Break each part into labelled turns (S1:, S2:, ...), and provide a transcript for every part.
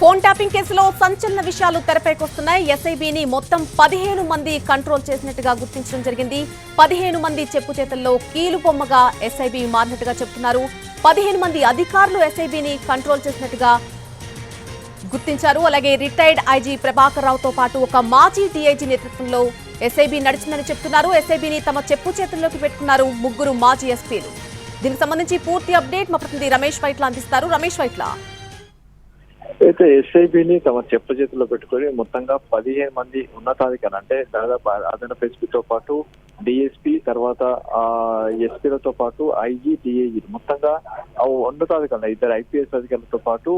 S1: Phone tapping కేసులో సంచలన విషయాలు తెరపైకొస్తున్నాయి ఎస్ఐబిని మొత్తం పదిహేను మంది కంట్రోల్ చేసినట్టుగా గుర్తించడం జరిగింది. పదిహేను మంది చెప్పు చేతల్లో కీలు బొమ్మగా ఎస్ఐబి మారినట్టుగా చెప్తున్నారు. పదిహేను మంది అధికారులు ఎస్ఐబిని కంట్రోల్ చేసినట్టుగా గుర్తించారు. అలాగే రిటైర్డ్ ఐజీ ప్రభాకర్ రావుతో పాటు ఒక మాజీ డీఐజీ నేతృత్వంలో ఎస్ఐబి నడిచిందని చెప్తున్నారు. ఎస్ఐబిని తమ చెప్పు చేతుల్లోకి పెట్టుకున్నారు ముగ్గురు మాజీ ఎస్పీలు దీనికి సంబంధించి పూర్తి అప్డేట్ మా ప్రతినిధి రమేష్ వైట్ల అందిస్తారు. రమేష్ వైట్ల.
S2: అయితే ఎస్ఐబిని తమ చెప్ప చేతిలో పెట్టుకొని మొత్తంగా పదిహేను మంది ఉన్నతాధికారులు అంటే దాదాపు అదనపు ఎస్పీతో పాటు డిఎస్పీ తర్వాత ఆ ఎస్పీలతో పాటు ఐజీ డిఐజీ మొత్తంగా ఉన్నతాధికారులు ఇద్దరు ఐపీఎస్ అధికారులతో పాటు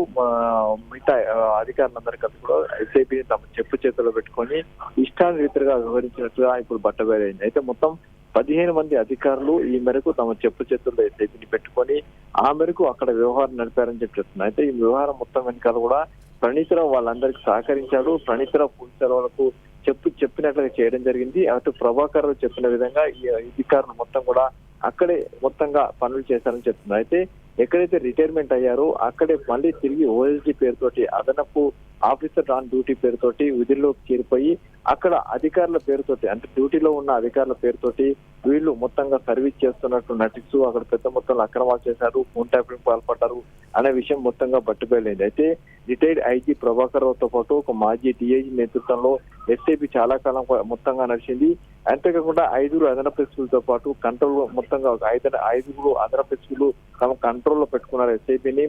S2: మిగతా అధికారులందరికీ అధికారులందరూ కలిసి కూడా ఎస్ఐబిని తమ చెప్పు చేతిలో పెట్టుకొని ఇష్టానురీతిగా వివరించినట్లుగా ఇప్పుడు బట్టబయలైంది. అయితే మొత్తం పదిహేను మంది అధికారులు ఈ మేరకు తమ చెప్పు చేతుల్లో ఎస్ఐపిని పెట్టుకొని ఆ మేరకు అక్కడ వ్యవహారం నడిపారని చెప్పి చెప్తున్నారు. అయితే ఈ వ్యవహారం మొత్తం వెనకాల కూడా ప్రణీతరావు వాళ్ళందరికీ సహకరించాడు. ప్రణీతరావు పోలీసుల వాళ్ళకు చెప్పు చెప్పినట్లుగా చేయడం జరిగింది. అటు ప్రభాకర్ చెప్పిన విధంగా ఈ అధికారులు మొత్తం కూడా అక్కడే మొత్తంగా పనులు చేశారని చెప్తున్నారు. అయితే ఎక్కడైతే రిటైర్మెంట్ అయ్యారో అక్కడే మళ్ళీ తిరిగి ఓఎస్డీ పేరుతోటి అదనపు ఆఫీసర్ ఆన్ డ్యూటీ పేరుతోటి విధుల్లోకి చేరిపోయి అక్కడ అధికారుల పేరుతోటి అంటే డ్యూటీలో ఉన్న అధికారుల పేరుతోటి వీళ్ళు మొత్తంగా సర్వీస్ చేస్తున్నట్టు నటిస్తూ అక్కడ పెద్ద మొత్తంలో అక్రమాలు చేశారు ఫోన్ ట్యాపింగ్ పాల్పడ్డారు అనే విషయం మొత్తంగా పట్టుకోలేదు అయితే రిటైర్డ్ ఐజీ ప్రభాకర్ రావుతో పాటు ఒక మాజీ డిఐజీ నేతృత్వంలో ఎస్ఐపి చాలా కాలం మొత్తంగా నడిచింది. అంతేకాకుండా ఐదుగురు అదనపు ఎస్పీలతో పాటు కంట్రోల్ మొత్తంగా ఒక ఐదు ఐదుగురు అదనపు ఎస్పీలు తమ కంట్రోల్లో పెట్టుకున్నారు ఎస్ఐపిని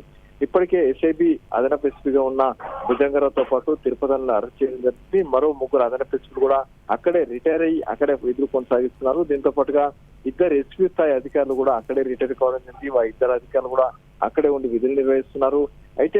S2: ఇప్పటికే ఎస్ఐబి అదనపు ఎస్పీగా ఉన్న భుజంగరావుతో పాటు తిరుపతిలో అరెస్ట్ చేయడం జరిగింది. మరో ముగ్గురు అదనపు ఎస్పీలు కూడా అక్కడే రిటైర్ అయ్యి అక్కడే విధులు కొనసాగిస్తున్నారు. దీంతో పాటుగా ఇద్దరు ఎస్పీ స్థాయి అధికారులు కూడా అక్కడే రిటైర్ కావడం జరిగింది. వా ఇద్దరు అధికారులు కూడా అక్కడే ఉండి విధులు నిర్వహిస్తున్నారు. అయితే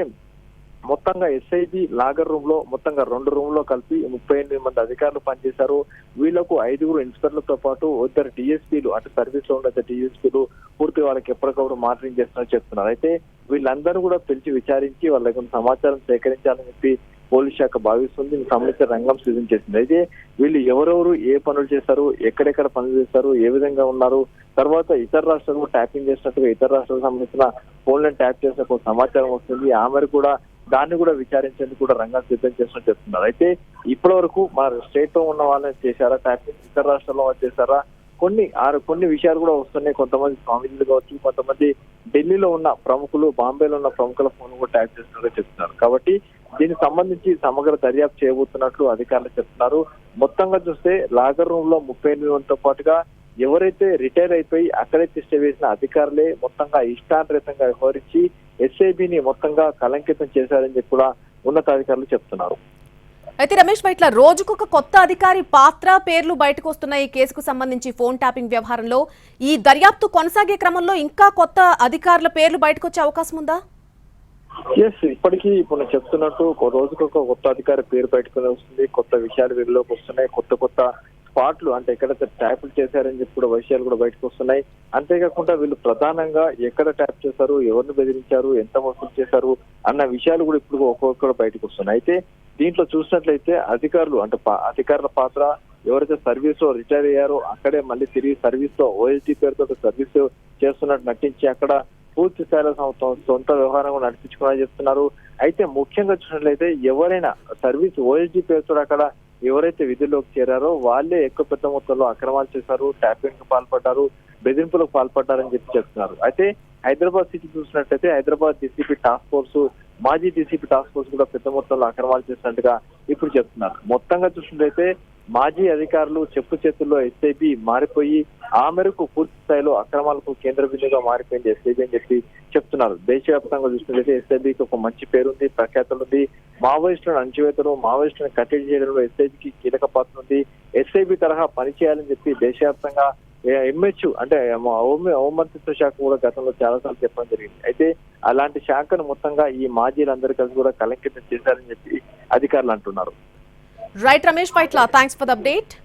S2: మొత్తంగా ఎస్ఐబి లాగర్ రూమ్లో మొత్తంగా రెండు రూమ్లో కలిపి ముప్పై ఎనిమిది మంది అధికారులు పనిచేశారు. వీళ్ళకు ఐదుగురు ఇన్స్పెక్టర్లతో పాటు ఇద్దరు డిఎస్పీలు అంటే సర్వీస్లో ఉన్న డిఎస్పీలు పూర్తి వాళ్ళకి ఎప్పటికప్పుడు మానిటరింగ్ చేస్తున్నారు చెప్తున్నారు. అయితే వీళ్ళందరూ కూడా పిలిచి విచారించి వాళ్ళ దగ్గర సమాచారం సేకరించాలని చెప్పి పోలీస్ శాఖ భావిస్తుంది. సంబంధించిన రంగం సిద్ధం చేసింది. అయితే వీళ్ళు ఎవరెవరు ఏ పనులు చేశారు ఎక్కడెక్కడ పనులు చేశారు ఏ విధంగా ఉన్నారు తర్వాత ఇతర రాష్ట్రాలు ట్యాపింగ్ చేసినట్టుగా ఇతర రాష్ట్రాలకు సంబంధించిన ఫోన్లను ట్యాప్ చేసిన సమాచారం వస్తుంది. ఆ కూడా దాన్ని కూడా విచారించేందుకు కూడా రంగం సిద్ధం చేస్తున్నట్టు చెప్తున్నారు. అయితే ఇప్పటి వరకు మన స్టేట్లో ఉన్న వాళ్ళని చేశారా ట్యాపింగ్ ఇతర రాష్ట్రాల్లో వాళ్ళు చేశారా? కొన్ని ఆరు కొన్ని విషయాలు కూడా వస్తున్నాయి. కొంతమంది స్వామీజీలు కావచ్చు కొంతమంది ఢిల్లీలో ఉన్న ప్రముఖులు బాంబేలో ఉన్న ప్రముఖుల ఫోన్ కూడా ట్యాప్ చేస్తున్నట్టు చెప్తున్నారు. కాబట్టి దీనికి సంబంధించి సమగ్ర దర్యాప్తు చేయబోతున్నట్లు అధికారులు చెప్తున్నారు. మొత్తంగా చూస్తే లాగర్ రూమ్లో ముప్పై ఎనిమిది మందితో పాటుగా ఎవరైతే రిటైర్ అయిపోయి అక్కడే తిష్ట వేసిన అధికారులే మొత్తంగా ఇష్టాంతరితంగా వ్యవహరించి ఎస్ఐబిని మొత్తంగా కలంకితం చేశారని చెప్పి కూడా ఉన్నతాధికారులు చెప్తున్నారు.
S1: అయితే రమేష్ బైట్ల రోజుకొక కొత్త అధికారి పాత్ర పేర్లు బయటకు వస్తున్న ఈ కేసుకు సంబంధించి ఫోన్ ట్యాపింగ్ వ్యవహారంలో. ఈ దర్యాప్తు కొనసాగే క్రమంలో ఇంకా కొత్త అధికారుల పేర్లు బయటకు వచ్చే అవకాశం ఉందా?
S2: ఎస్ ఇప్పటికీ ఇప్పుడు నేను చెప్తున్నట్టు ఒక రోజుకు ఒక కొత్త అధికారి పేరు బయటకు వస్తుంది కొత్త విషయాలు వీరిలోకి వస్తున్నాయి కొత్త కొత్త స్పాట్లు అంటే ఎక్కడైతే ట్యాపులు చేశారని చెప్పి కూడా విషయాలు కూడా బయటకు వస్తున్నాయి. అంతేకాకుండా వీళ్ళు ప్రధానంగా ఎక్కడ ట్యాప్ చేశారు ఎవరిని బెదిరించారు ఎంత వసూలు చేశారు అన్న విషయాలు కూడా ఇప్పుడు ఒక్కొక్కరు బయటకు వస్తున్నాయి. అయితే దీంట్లో చూసినట్లయితే అధికారులు అంటే అధికారుల పాత్ర ఎవరైతే సర్వీస్లో రిటైర్ అయ్యారో అక్కడే మళ్ళీ తిరిగి సర్వీస్లో ఓఎల్టీ పేరుతో సర్వీస్ చేస్తున్నట్టు నటించి అక్కడ పూర్తి స్థాయిలో సొంత- సొంత వ్యవహారం కూడా నడిపించుకోవాలని చెప్తున్నారు. అయితే ముఖ్యంగా చూసినట్లయితే ఎవరైనా సర్వీస్ ఓఎస్డీ పేరుతో అక్కడ ఎవరైతే విధుల్లోకి చేరారో వాళ్ళే ఎక్కువ పెద్ద మొత్తంలో అక్రమాలు చేశారు ట్యాపింగ్కు పాల్పడ్డారు బెదిరింపులకు పాల్పడ్డారని చెప్పి చెప్తున్నారు. అయితే హైదరాబాద్ సిటీ చూసినట్టయితే హైదరాబాద్ డీసీపీ టాస్క్ ఫోర్స్ మాజీ డీసీపీ టాస్క్ ఫోర్స్ కూడా పెద్ద మొత్తంలో అక్రమాలు చేసినట్టుగా ఇప్పుడు చెప్తున్నారు. మొత్తంగా చూసినట్టయితే మాజీ అధికారులు చెప్పు చేతుల్లో ఎస్ఐబి మారిపోయి ఆ మేరకు పూర్తి స్థాయిలో అక్రమాలకు కేంద్ర బిందుగా మారిపోయింది ఎస్ఐబి అని చెప్పి చెప్తున్నారు. దేశవ్యాప్తంగా చూసినట్లయితే ఎస్ఐబికి ఒక మంచి పేరుంది ప్రఖ్యాతులు ఉంది మావోయిస్టులను అణచివేతలు మావోయిస్టులను కట్టడి చేయడంలో ఎస్ఐబికి కీలక పాత్ర ఉంది. ఎస్ఐబి తరహా పనిచేయాలని చెప్పి దేశవ్యాప్తంగా ఎంహెచ్ అంటే మా హోం- హోంమంత్రిత్వ శాఖ కూడా గతంలో చాలా సార్లు చెప్పడం జరిగింది. అయితే అలాంటి శాఖను మొత్తంగా ఈ మాజీలందరూ కలిసి కూడా కలంకితం చేశారని చెప్పి అధికారులు అంటున్నారు.
S1: Right, Ramesh Paitla, thanks for the update.